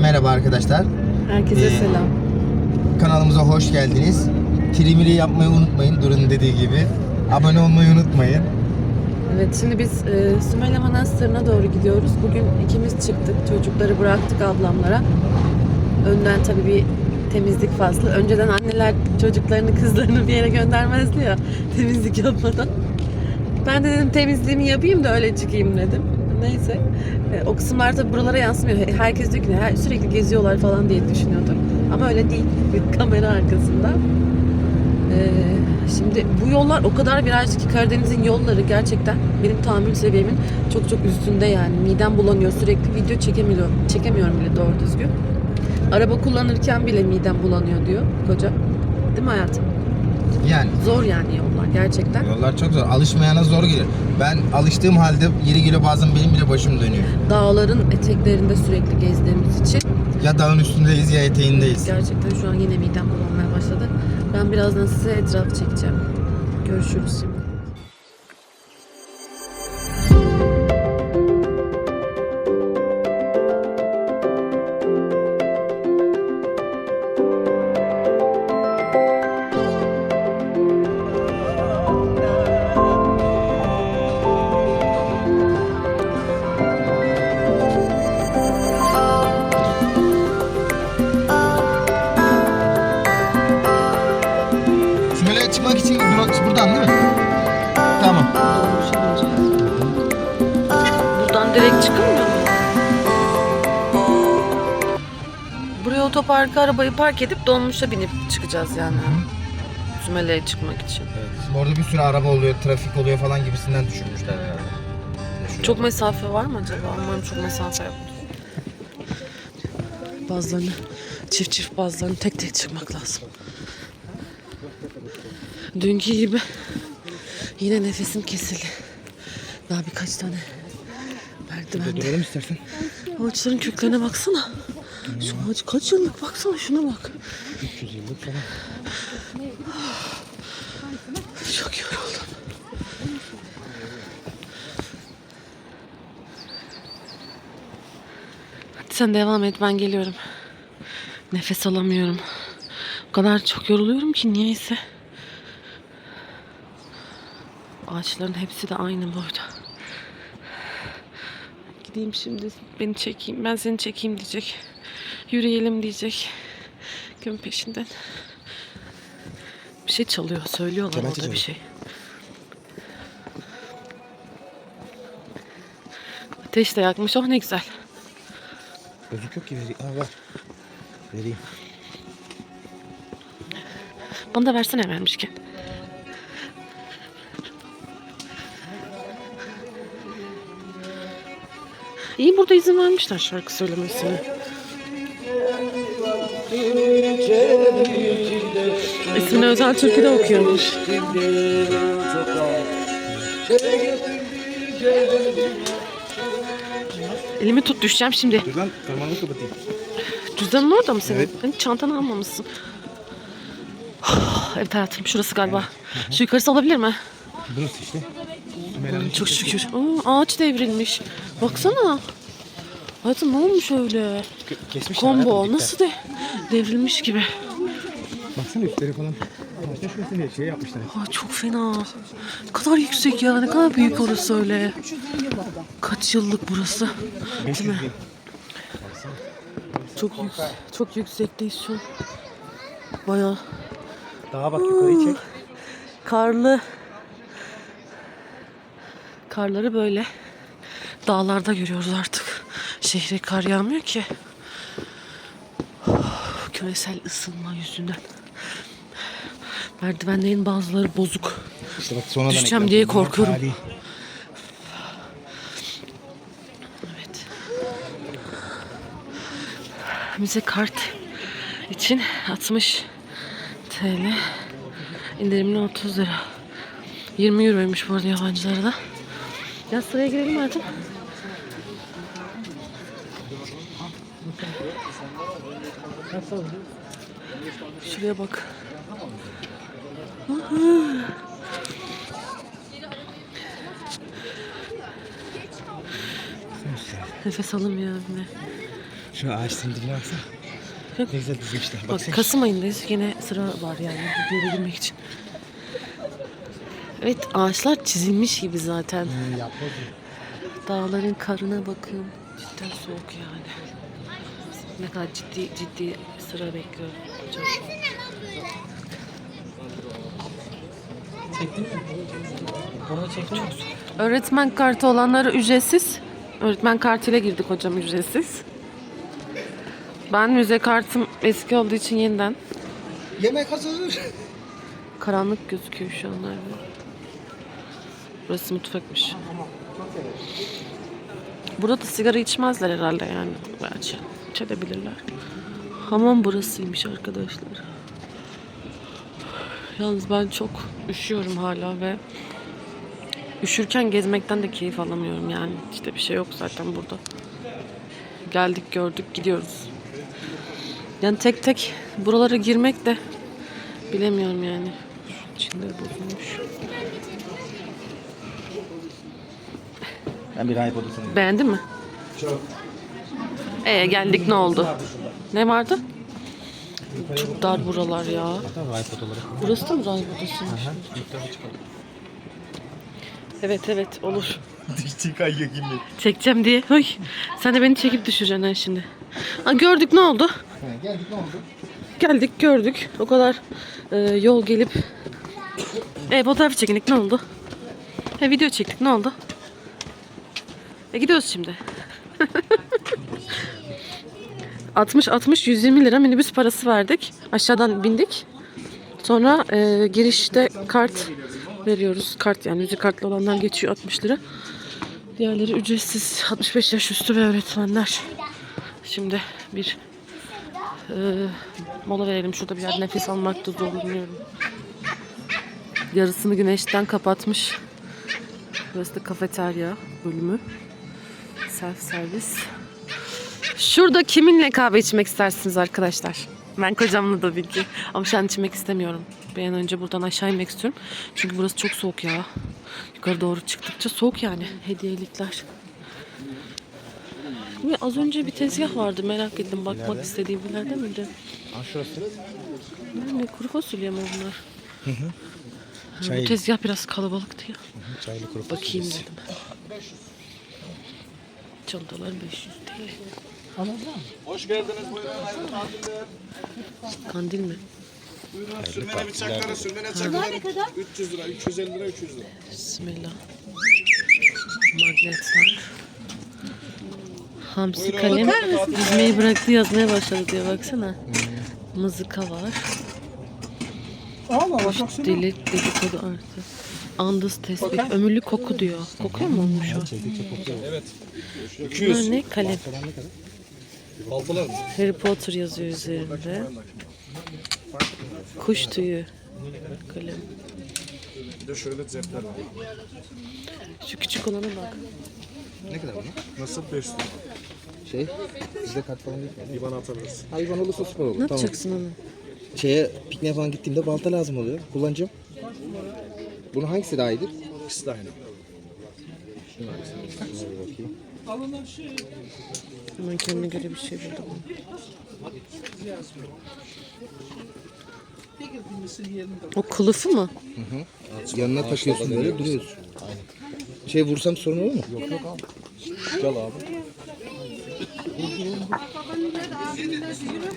merhaba arkadaşlar. Herkese Ee, selam. Kanalımıza hoş geldiniz. Trimili yapmayı unutmayın. Durun dediği gibi. Abone olmayı unutmayın. Evet şimdi biz e, Sümele Manastırı'na doğru gidiyoruz. Bugün ikimiz çıktık. Çocukları bıraktık ablamlara. Önden tabii bir temizlik faslı. Önceden anneler çocuklarını kızlarını bir yere göndermezdi ya temizlik yapmadan. Ben de dedim temizliğimi yapayım da öyle çıkayım dedim. Neyse. E, o kısımlar tabii buralara yansımıyor. Herkes diyor ki "Her- sürekli geziyorlar falan diye düşünüyordum. Ama öyle değil. Kamera arkasında. Ee, şimdi bu yollar o kadar virajlı ki Karadeniz'in yolları gerçekten benim tahammül seviyemin çok çok üstünde yani. Midem bulanıyor sürekli video çekemiyorum. Çekemiyorum bile doğru düzgün. Araba kullanırken bile midem bulanıyor diyor koca. Değil mi hayatım? Yani Zor yani yollar gerçekten. yollar çok zor. Alışmayana zor gelir. Ben alıştığım halde yeri geliyor bazen benim bile başım dönüyor. Dağların eteklerinde sürekli gezdiğimiz için Ya dağın üstündeyiz ya eteğindeyiz. gerçekten şu an yine midem bulanmaya başladı. Ben birazdan size etraf çekeceğim. Görüşürüz durak buradan değil mi? Tamam. Buradan direkt çıkılmıyor mu? Buraya otoparka arabayı park edip dolmuşa binip çıkacağız yani. Sümele'ye çıkmak için. Evet. Orada bir sürü araba oluyor, trafik oluyor falan gibisinden düşünmüşler herhalde. Düşünüyorum. Çok mesafe var mı acaba? Umarım çok mesafe yok. Bazılarını, çift çift bazılarını tek tek çıkmak lazım. Dünkü gibi yine nefesim kesildi. Daha birkaç tane merdivende. Duralım istersen. Ağaçların köklerine baksana. Şu ağaç kaç yıllık baksana şuna bak. 300 yıllık falan. Çok yoruldum. Hadi sen devam et ben geliyorum. Nefes alamıyorum. O kadar çok yoruluyorum ki niyeyse. Ağaçların hepsi de aynı boyda. Gideyim şimdi beni çekeyim. Ben seni çekeyim diyecek. Yürüyelim diyecek. Gün peşinden. Bir şey çalıyor. Söylüyorlar Kemençe orada bir şey. Ateş de yakmış. Oh ne güzel. Gözük yok ki vereyim. Aa var. Vereyim. Bana da versene vermişken. İyi burada izin vermişler şarkı söylemesine. İsmini özel türkü de okuyormuş. Elimi tut düşeceğim şimdi. Dur lan parmağımı kapatayım. Cüzdanın orada mı senin? Evet. Hani çantanı almamışsın. evet hayatım şurası galiba. Şu yukarısı olabilir mi? Burası işte. Çok şükür. Aa, ağaç devrilmiş. Baksana. Hayatım ne olmuş öyle? Kesmişler. Combo hayatım, nasıl de devrilmiş gibi. Baksana üstleri falan. Ağaçta şey yapmışlar. Aa, çok fena. Ne kadar yüksek ya. Ne kadar büyük orası öyle. Kaç yıllık burası? 500 mi? Çok yüksek. Çok yüksekteyiz şu an. Bayağı Daha bak yukarıyı çek. karlı. Karları böyle dağlarda görüyoruz artık. Şehre kar yağmıyor ki. Küresel ısınma yüzünden. Merdivenlerin bazıları bozuk. Sonradan Düşeceğim diye korkuyorum. tarihi. Evet. Müze kart için 60 TL. indirimli 30 lira. 20 euroymuş bu arada yabancılara da. Ya sıraya girelim hayatım. Şuraya bak. Nefes alamıyorum yine. Şu dibine baksana. Ne güzel dizmişler. Bak Kasım ayındayız yine sıra var yani bir yere girmek için. Evet ağaçlar çizilmiş gibi zaten. Dağların karına bakın. Cidden soğuk yani. Ne kadar ciddi ciddi sıra bekliyor. Çok. Çektin mi? Orada çektin mi? Öğretmen kartı olanlara ücretsiz. Öğretmen kartıyla girdik hocam ücretsiz. Ben müze kartım eski olduğu için yeniden Yemek hazır. karanlık gözüküyor şu anlar. Burası mutfakmış. Burada da sigara içmezler herhalde yani. Gerçi içebilirler. Hamam burasıymış arkadaşlar. Yalnız ben çok üşüyorum hala ve üşürken gezmekten de keyif alamıyorum yani. İşte bir şey yok zaten burada. Geldik gördük gidiyoruz. Yani tek tek buralara girmek de bilemiyorum yani. Çinleri bozulmuş. Ben bir rahip odasına Beğendin mi? Çok. Ee geldik ne oldu? Ne vardı? Çok dar buralar ya. Odaları. Burası da mı rahip odasıymış? Evet evet olur. Düştü kayıyor gibi. Çekeceğim diye. Oy. Sen de beni çekip düşüreceksin ha şimdi. Ha, gördük ne oldu? geldik ne oldu? Geldik gördük. O kadar e, yol gelip e, fotoğraf çekindik ne oldu? E, video çektik ne oldu? E, gidiyoruz şimdi. 60 60 120 lira minibüs parası verdik. Aşağıdan bindik. Sonra e, girişte kart veriyoruz. Kart yani müzik kartlı olanlar geçiyor 60 lira. Diğerleri ücretsiz 65 yaş üstü ve öğretmenler. Şimdi bir e, mola verelim. Şurada bir yer nefes almakta zorlanıyorum. Yarısını güneşten kapatmış. Burası da kafeterya bölümü. Self servis. Şurada kiminle kahve içmek istersiniz arkadaşlar? Ben kocamla tabii ki. Ama şu an içmek istemiyorum. Bir an önce buradan aşağı inmek istiyorum. Çünkü burası çok soğuk ya. Yukarı doğru çıktıkça soğuk yani. Hediyelikler. Ve az önce bir tezgah vardı merak ettim. Bakmak istediğim bir nerede miydi? Aa şurası. Ne kuru fasulye mi bunlar? Bu Çay, tezgah biraz kalabalıktı ya. çaylı kuru Bakayım dedim. Çantalar 500 TL. Hoş geldiniz. Buyurun. Hayırlı. Kandil mi? Buyurun. Sürmene bıçakları, sürmene çakıları. 300 lira, 350 lira, 300 lira. Bismillah. Magnetler. Hamsi kalem yüzmeyi bıraktı yazmaya başladı diyor baksana. Mızıka var. Allah bak Dili dedikodu artı. Andız tespih. Ömürlü koku diyor. Kokuyor mu olmuş o? Bunlar ne? Kalem. Baltalar mı? Harry Potter yazıyor üzerinde. Kuş tüyü. Kalem. Bir de şöyle cepler var. Şu küçük olana bak. Ne kadar bu? Nasıl 500 lira? Şey, bizde kart falan değil mi? İban atabilirsin. Hayvan olursa süper olur. Ne Tamam. yapacaksın onu? Şeye pikniğe falan gittiğimde balta lazım oluyor. Kullanacağım. Bunun hangisi daha iyidir? İkisi de aynı. Hemen kendine göre bir şey buldum. O kılıfı mı? Yanına takıyorsun böyle duruyorsun. Şey vursam sorun olur mu? Yok yok abi. Gel abi.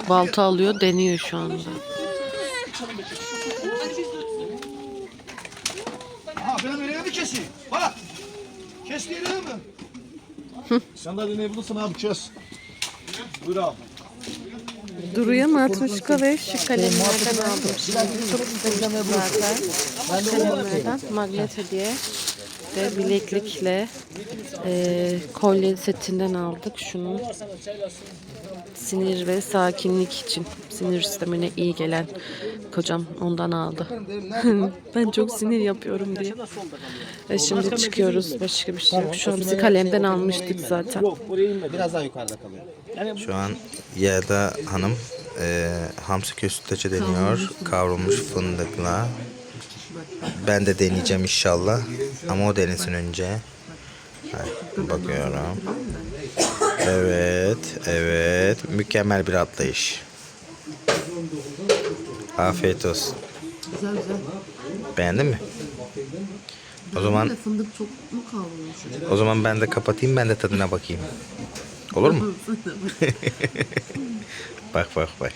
Balta alıyor, deniyor şu anda. Ha benim elimi mi keseyim? Bak. Kes diye mi? Sen de ne bulursan abi kes. Buyur abi. Duru'ya matruşka ve şu kalemlerden aldım. Şimdi çok sevdim zaten. Kalemlerden magnet hediye ve bileklikle e, kolye setinden aldık. Şunu sinir ve sakinlik için sinir sistemine iyi gelen kocam ondan aldı. ben çok sinir yapıyorum diye. Ve şimdi çıkıyoruz. Başka bir şey yok. Şu an bizi kalemden almıştık zaten. Biraz daha yukarıda kalıyor. Şu an Yelda Hanım e, hamsi kösteci deniyor. Kavrulmuş fındıkla. Ben de deneyeceğim inşallah. Ama o denesin önce. Hadi, bakıyorum. Evet, evet. Mükemmel bir atlayış. Afiyet olsun. Güzel güzel. Beğendin mi? O zaman de fındık çok mu kavrulmuş? o zaman ben de kapatayım ben de tadına bakayım. Olur mu? Bak bak bak.